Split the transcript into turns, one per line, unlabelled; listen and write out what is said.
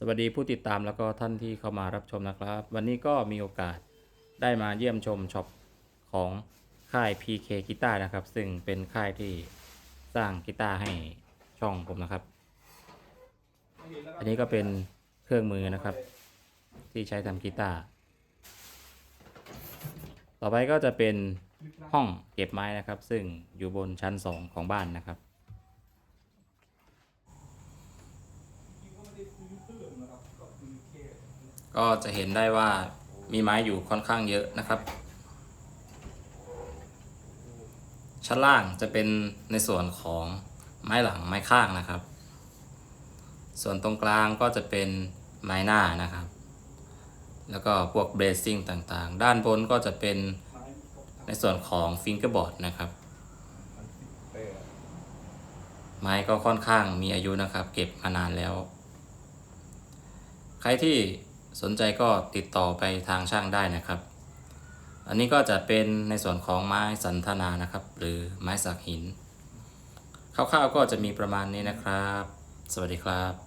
สวัสดีผู้ติดตามแล้วก็ท่านที่เข้ามารับชมนะครับ วันนี้ก็มีโอกาสได้มาเยี่ยมชมช็อปของค่าย PK กีตาร์นะครับ ซึ่งเป็นค่ายที่สร้างกีตาร์ให้ช่องผมนะครับ อันนี้ก็เป็นเครื่องมือนะครับ ที่ใช้ทำกีตาร์ต่อไปก็จะเป็นห้องเก็บไม้นะครับ ซึ่งอยู่บนชั้น 2 ของบ้านนะครับ ก็จะเห็นได้ว่ามีไม้อยู่ค่อนข้างเยอะนะครับ ชั้นล่างจะเป็นในส่วนของไม้หลังไม้ข้างนะครับ ส่วนตรงกลางก็จะเป็นไม้หน้านะครับ แล้วก็พวกเบรซิ่งต่างๆ ด้านบนก็จะเป็นในส่วนของฟิงเกอร์บอร์ดนะครับ ไม้ก็ค่อนข้างมีอายุนะครับ เก็บมานานแล้ว ใครที่สนใจก็ติดต่อไปทางช่างได้นะครับ อันนี้ก็จะเป็นในส่วนของไม้สันทนานะครับ หรือไม้สักหินคร่าวๆก็จะมีประมาณนี้นะครับ สวัสดีครับ